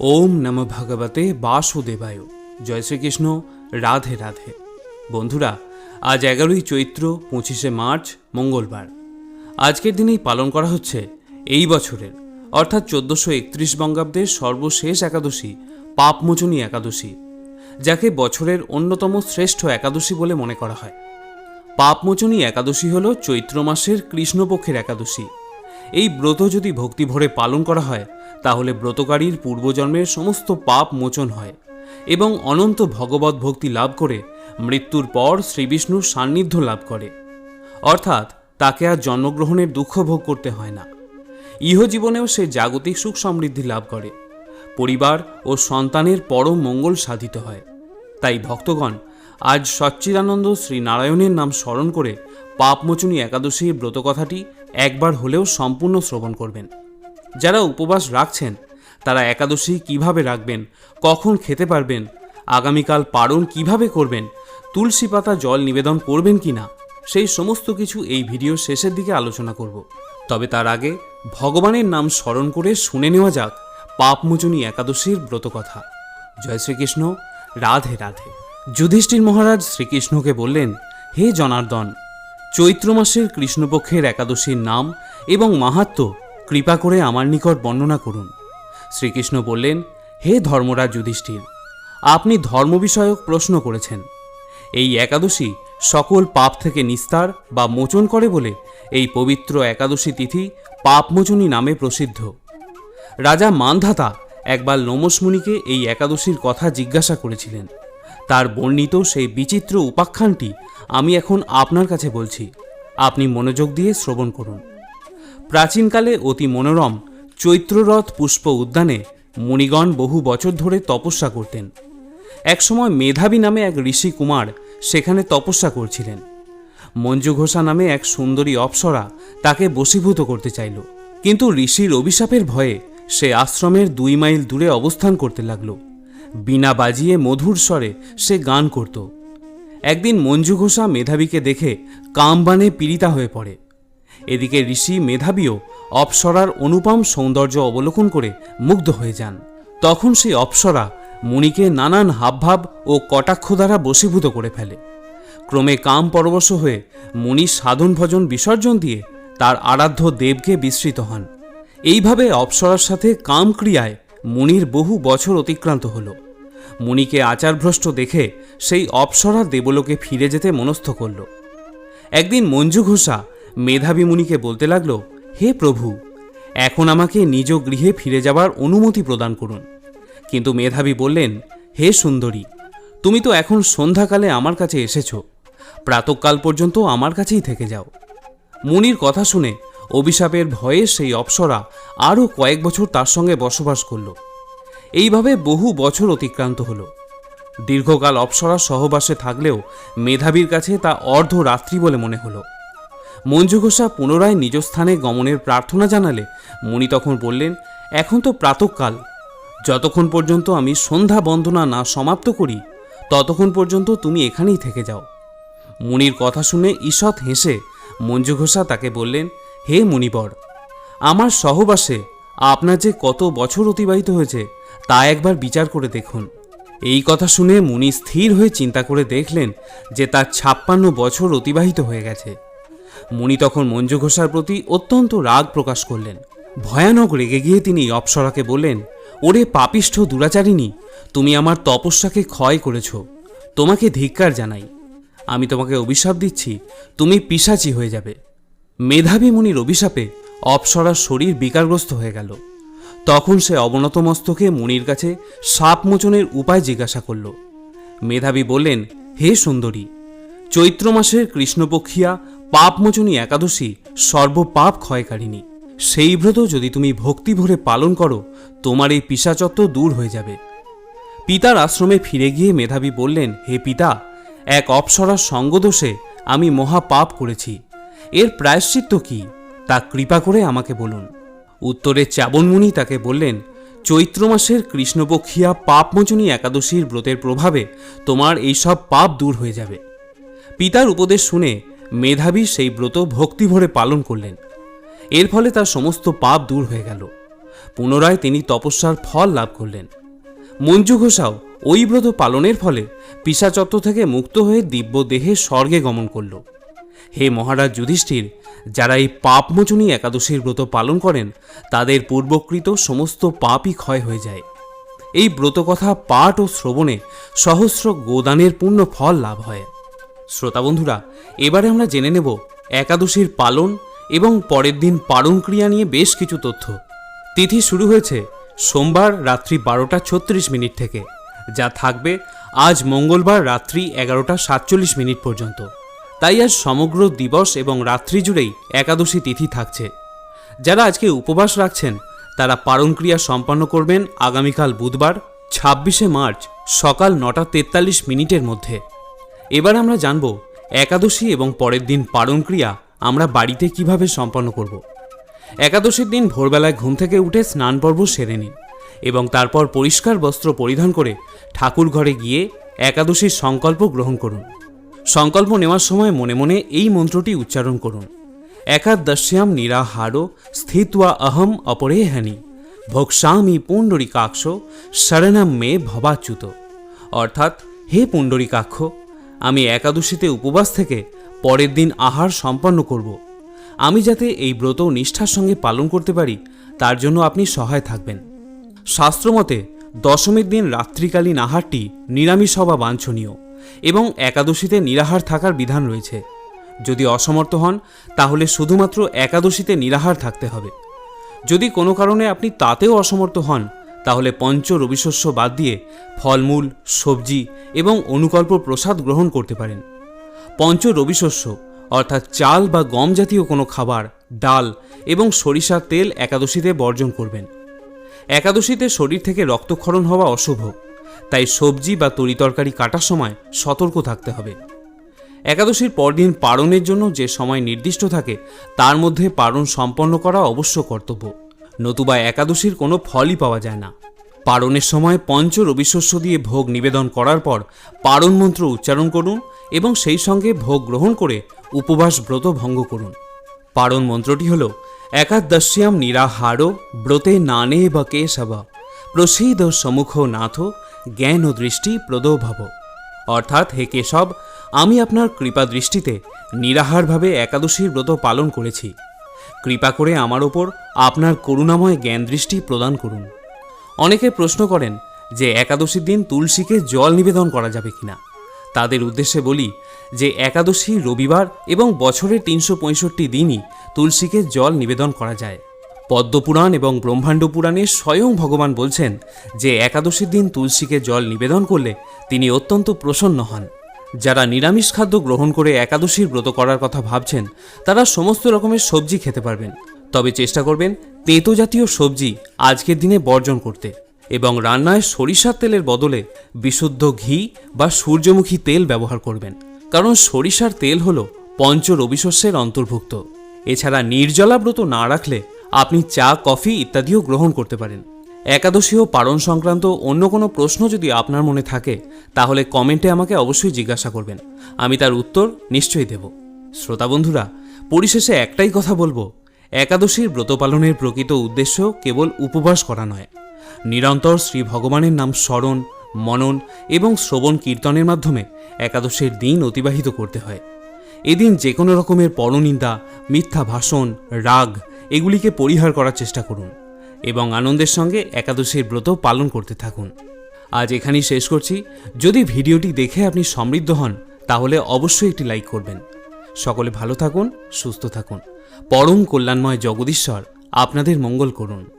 ওম নম ভগবতে বাসুদেবায়। জয় শ্রীকৃষ্ণ। রাধে রাধে। বন্ধুরা, আজ এগারোই চৈত্র, পঁচিশে মার্চ, মঙ্গলবার। আজকের দিনেই পালন করা হচ্ছে এই বছরের, অর্থাৎ চোদ্দশো একত্রিশ বঙ্গাব্দের সর্বশেষ একাদশী, পাপমোচনী একাদশী, যাকে বছরের অন্যতম শ্রেষ্ঠ একাদশী বলে মনে করা হয়। পাপমোচনী একাদশী হল চৈত্র মাসের কৃষ্ণপক্ষের একাদশী। এই ব্রত যদি ভক্তি ভরে পালন করা হয় তাহলে ব্রতকারীর পূর্বজন্মের সমস্ত পাপ মোচন হয় এবং অনন্ত ভগবত ভক্তি লাভ করে মৃত্যুর পর শ্রীবিষ্ণুর সান্নিধ্য লাভ করে। অর্থাৎ তাকে আর জন্মগ্রহণের দুঃখ ভোগ করতে হয় না। ইহজীবনেও সে জাগতিক সুখ সমৃদ্ধি লাভ করে। পরিবার ও সন্তানের পরম মঙ্গল সাধিত হয়। তাই ভক্তগণ, আজ সচ্চিদানন্দ শ্রীনারায়ণের নাম স্মরণ করে পাপমোচনী একাদশীর ব্রতকথাটি একবার হলেও সম্পূর্ণ শ্রবণ করবেন। যারা উপবাস রাখছেন, তারা একাদশী কীভাবে রাখবেন, কখন খেতে পারবেন, আগামীকাল পারণ কীভাবে করবেন, তুলসী পাতা জল নিবেদন করবেন কি না সেই সমস্ত কিছু এই ভিডিও শেষের দিকে আলোচনা করব। তবে তার আগে ভগবানের নাম স্মরণ করে শুনে নেওয়া যাক পাপমোচনী একাদশীর ব্রতকথা। জয় শ্রীকৃষ্ণ, রাধে রাধে। যুধিষ্ঠির মহারাজ শ্রীকৃষ্ণকে বললেন, হে জনার্দন, চৈত্র মাসের কৃষ্ণপক্ষের একাদশীর নাম এবং মাহাত্ম্য কৃপা করে আমার নিকট বর্ণনা করুন। শ্রীকৃষ্ণ বললেন, হে ধর্মরাজ যুধিষ্ঠির, আপনি ধর্ম বিষয়ক প্রশ্ন করেছেন। এই একাদশী সকল পাপ থেকে নিস্তার বা মোচন করে বলে এই পবিত্র একাদশী তিথি পাপমোচনী নামে প্রসিদ্ধ। রাজা মানধাতা একবার লোমসমুনিকে এই একাদশীর কথা জিজ্ঞাসা করেছিলেন। তার বর্ণিত সেই বিচিত্র উপাখ্যানটি আমি এখন আপনার কাছে বলছি। আপনি মনোযোগ দিয়ে শ্রবণ করুন। প্রাচীনকালে অতি মনোরম চৈত্ররথ পুষ্প উদ্যানে মুনিগণ বহু বছর ধরে তপস্যা করতেন। একসময় মেধাবী নামে এক ঋষি কুমার সেখানে তপস্যা করছিলেন। মঞ্জু ঘোষা নামে এক সুন্দরী অপ্সরা তাকে বশীভূত করতে চাইল। কিন্তু ঋষির অভিশাপের ভয়ে সে আশ্রমের দুই মাইল দূরে অবস্থান করতে লাগল। বিনা বাজিয়ে মধুর স্বরে সে গান করত। একদিন মঞ্জু ঘোষা মেধাবীকে দেখে কামবানে পীড়িতা হয়ে পড়ে। এদিকে ঋষি মেধাবীও অপ্সরার অনুপম সৌন্দর্য অবলোকন করে মুগ্ধ হয়ে যান। তখন সেই অপ্সরা মুনিকে নানান হাবভাব ও কটাক্ষ দ্বারা বশীভূত করে ফেলে। ক্রমে কাম পরবশ হয়ে মুনি সাধন ভজন বিসর্জন দিয়ে তার আরাধ্য দেবকে বিস্মৃত হন। এইভাবে অপ্সরার সাথে কাম ক্রিয়ায় মুনির বহু বছর অতিক্রান্ত হল। মুনিকে আচারভ্রষ্ট দেখে সেই অপ্সরা দেবলোকে ফিরে যেতে মনস্থ করল। একদিন মঞ্জু ঘোষা মেধাবী মুনিকে বলতে লাগল, হে প্রভু, এখন আমাকে নিজ গৃহে ফিরে যাবার অনুমতি প্রদান করুন। কিন্তু মেধাবী বললেন, হে সুন্দরী, তুমি তো এখন সন্ধ্যাকালে আমার কাছে এসেছ। প্রাতকাল পর্যন্ত আমার কাছেই থেকে যাও। মুনির কথা শুনে অভিশাপের ভয়ে সেই অপ্সরা আরও কয়েক বছর তার সঙ্গে বসবাস করল। এইভাবে বহু বছর অতিক্রান্ত হলো। দীর্ঘকাল অপ্সরা সহবাসে থাকলেও মেধাবীর কাছে তা অর্ধরাত্রি বলে মনে হলো। মঞ্জু ঘোষা পুনরায় নিজ স্থানে গমনের প্রার্থনা জানালে, মুনি তখন বললেন, এখন তো প্রাতকাল। যতক্ষণ পর্যন্ত আমি সন্ধ্যা বন্দনা না সমাপ্ত করি, ততক্ষণ পর্যন্ত তুমি এখানেই থেকে যাও। মুনির কথা শুনে ঈষৎ হেসে মঞ্জু ঘোষা তাকে বললেন, হে মুনিবর, আমার সহবাসে আপনার যে কত বছর অতিবাহিত হয়েছে, তা একবার বিচার করে দেখুন। এই কথা শুনে মুনি স্থির হয়ে চিন্তা করে দেখলেন যে তার ছাপ্পান্ন বছর অতিবাহিত হয়ে গেছে। মুনি তখন মঞ্জু ঘোষার প্রতি অত্যন্ত রাগ প্রকাশ করলেন। ভয়ানক রেগে গিয়ে তিনি অপ্সরাকে বললেন, ওরে পাপিষ্ঠ দুরাচারিণী, তুমি আমার তপস্যাকে ক্ষয় করেছ। তোমাকে ধিক্কার জানাই। আমি তোমাকে অভিশাপ দিচ্ছি, তুমি পিসাচি হয়ে যাবে। মেধাবী মুনির অভিশাপে অপ্সরার শরীর বিকারগ্রস্ত হয়ে গেল। তখন সে অবনত মস্তকে মুনির কাছে সাপ মোচনের উপায় জিজ্ঞাসা করল। মেধাবী বললেন, হে সুন্দরী, চৈত্র মাসের কৃষ্ণপক্ষিয়া পাপমোচনী একাদশী সর্বপাপ ক্ষয়কারিণী। সেই ব্রত যদি তুমি ভক্তি ভরে পালন করো, তোমার এই পিসাচত্ব দূর হয়ে যাবে। পিতার আশ্রমে ফিরে গিয়ে মেধাবী বললেন, হে পিতা, এক অপ্সরার সঙ্গদোষে আমি মহা পাপ করেছি। এর প্রায়শ্চিত্ত কি? তা কৃপা করে আমাকে বলুন। উত্তরে চাবনমুনি তাকে বললেন, চৈত্র মাসের কৃষ্ণপক্ষিয়া পাপমোচনী একাদশীর ব্রতের প্রভাবে তোমার এইসব পাপ দূর হয়ে যাবে। পিতার উপদেশ শুনে মেধাবী সেই ব্রত ভক্তিভরে পালন করলেন। এর ফলে তার সমস্ত পাপ দূর হয়ে গেল। পুনরায় তিনি তপস্যার ফল লাভ করলেন। মঞ্জু ঘোষাও ওই ব্রত পালনের ফলে পিসাচত্ব থেকে মুক্ত হয়ে দিব্য দেহে স্বর্গে গমন করল। হে মহারাজ যুধিষ্ঠির, যারা এই পাপমোচনী একাদশীর ব্রত পালন করেন, তাদের পূর্বকৃত সমস্ত পাপই ক্ষয় হয়ে যায়। এই ব্রতকথা পাঠ ও শ্রবণে সহস্র গোদানের পূর্ণ ফল লাভ হয়। শ্রোতা বন্ধুরা, এবারে আমরা জেনে নেব একাদশীর পালন এবং পরের দিন পালন ক্রিয়া নিয়ে বেশ কিছু তথ্য। তিথি শুরু হয়েছে সোমবার রাত্রি বারোটা ছত্রিশ মিনিট থেকে, যা থাকবে আজ মঙ্গলবার রাত্রি এগারোটা সাতচল্লিশ মিনিট পর্যন্ত। তাই আজ সমগ্র দিবস এবং রাত্রি জুড়েই একাদশী তিথি থাকছে। যারা আজকে উপবাস রাখছেন, তারা পালন ক্রিয়া সম্পন্ন করবেন আগামীকাল বুধবার, ছাব্বিশে মার্চ সকাল নটা তেতাল্লিশ মিনিটের মধ্যে। এবার আমরা জানব, একাদশী এবং পরের দিন পালন ক্রিয়া আমরা বাড়িতে কীভাবে সম্পন্ন করব। একাদশীর দিন ভোরবেলায় ঘুম থেকে উঠে স্নান পর্ব সেরে নিন এবং তারপর পরিষ্কার বস্ত্র পরিধান করে ঠাকুর ঘরে গিয়ে একাদশীর সংকল্প গ্রহণ করুন। সংকল্প নেওয়ার সময় মনে মনে এই মন্ত্রটি উচ্চারণ করুন। একাদশ্যাম নিরাহারো স্থিত্বা অহম অপরেহানি ভোক্সামি পুণ্ডরিকাক্ষ শরণম মে ভবাচ্যুত। অর্থাৎ, হে পুণ্ডরিকাক্ষ আমি একাদশীতে উপবাস থেকে পরের দিন আহার সম্পন্ন করব। আমি যাতে এই ব্রত নিষ্ঠার সঙ্গে পালন করতে পারি, তার জন্য আপনি সহায় থাকবেন। শাস্ত্রমতে, দশমীর দিন রাত্রিকালীন আহারটি নিরামিষ হওয়া বাঞ্ছনীয় এবং একাদশীতে নিরাহার থাকার বিধান রয়েছে। যদি অসমর্থ হন, তাহলে শুধুমাত্র একাদশীতে নিরাহার থাকতে হবে। যদি কোনো কারণে আপনি তাতেও অসমর্থ হন তাহলে পঞ্চ রবিশস্য বাদ দিয়ে ফলমূল, সবজি এবং অনুকল্প প্রসাদ গ্রহণ করতে পারেন। পঞ্চ রবিশস্য, অর্থাৎ চাল বা গম জাতীয় কোনো খাবার, ডাল এবং সরিষার তেল একাদশীতে বর্জন করবেন। একাদশীতে শরীর থেকে রক্তক্ষরণ হওয়া অশুভ, তাই সবজি বা তরিতরকারি কাটার সময় সতর্ক থাকতে হবে। একাদশীর পরদিন পারণের জন্য যে সময় নির্দিষ্ট থাকে, তার মধ্যে পারণ সম্পন্ন করা অবশ্য কর্তব্য। নতুবা একাদশীর কোনো ফলই পাওয়া যায় না। পারণের সময় পঞ্চ রবিশস্য দিয়ে ভোগ নিবেদন করার পর পারণ মন্ত্র উচ্চারণ করুন এবং সেই সঙ্গে ভোগ গ্রহণ করে উপবাস ব্রত ভঙ্গ করুন। পারণ মন্ত্রটি হল, একাদশ্যাম নিরাহারো ব্রতে নানে বা কেশব প্রসীদ সমুখ নাথ, জ্ঞান ও দৃষ্টি প্রদোভব। অর্থাৎ, হে কেশব, আমি আপনার কৃপা দৃষ্টিতে নিরাহারভাবে একাদশীর ব্রত পালন করেছি। কৃপা করে আমার ওপর আপনার করুণাময় জ্ঞান দৃষ্টি প্রদান করুন। অনেকে প্রশ্ন করেন যে একাদশীর দিন তুলসীকে জল নিবেদন করা যাবে কিনা। তাদের উদ্দেশ্যে বলি যে একাদশী রবিবার এবং বছরের তিনশো পঁয়ষট্টি দিনই তুলসীকে জল নিবেদন করা যায়। পদ্মপুরাণ এবং ব্রহ্মাণ্ড পুরাণে স্বয়ং ভগবান বলছেন যে একাদশীর দিন তুলসীকে জল নিবেদন করলে তিনি অত্যন্ত প্রসন্ন হন। যারা নিরামিষ খাদ্য গ্রহণ করে একাদশীর ব্রত করার কথা ভাবছেন, তারা সমস্ত রকমের সবজি খেতে পারবেন। তবে চেষ্টা করবেন তেতো জাতীয় সবজি আজকের দিনে বর্জন করতে এবং রান্নায় সরিষার তেলের বদলে বিশুদ্ধ ঘি বা সূর্যমুখী তেল ব্যবহার করবেন। কারণ সরিষার তেল হল পঞ্চ রবিশস্যের অন্তর্ভুক্ত। এছাড়া নির্জলা ব্রত না রাখলে আপনি চা, কফি ইত্যাদিও গ্রহণ করতে পারেন। একাদশী ও পারণ সংক্রান্ত অন্য কোনো প্রশ্ন যদি আপনার মনে থাকে, তাহলে কমেন্টে আমাকে অবশ্যই জিজ্ঞাসা করবেন। আমি তার উত্তর নিশ্চয়ই দেব। শ্রোতা বন্ধুরা, পরিশেষে একটাই কথা বলব। একাদশীর ব্রত পালনের প্রকৃত উদ্দেশ্য কেবল উপবাস করা নয়। নিরন্তর শ্রী ভগবানের নাম স্মরণ, মনন এবং শ্রবণ কীর্তনের মাধ্যমে একাদশীর দিন অতিবাহিত করতে হয়। এদিন যে কোনো রকমের পরনিন্দা, মিথ্যা ভাষণ, রাগ, এগুলিকে পরিহার করার চেষ্টা করুন। এবং আনন্দের সঙ্গে একাদশীর ব্রত পালন করতে থাকুন। আজ এখানেই শেষ করছি। যদি ভিডিওটি দেখে আপনি সমৃদ্ধ হন, তাহলে অবশ্যই একটি লাইক করবেন। সকলে ভালো থাকুন, সুস্থ থাকুন। পরম কল্যাণময় জগদীশ্বর আপনাদের মঙ্গল করুন।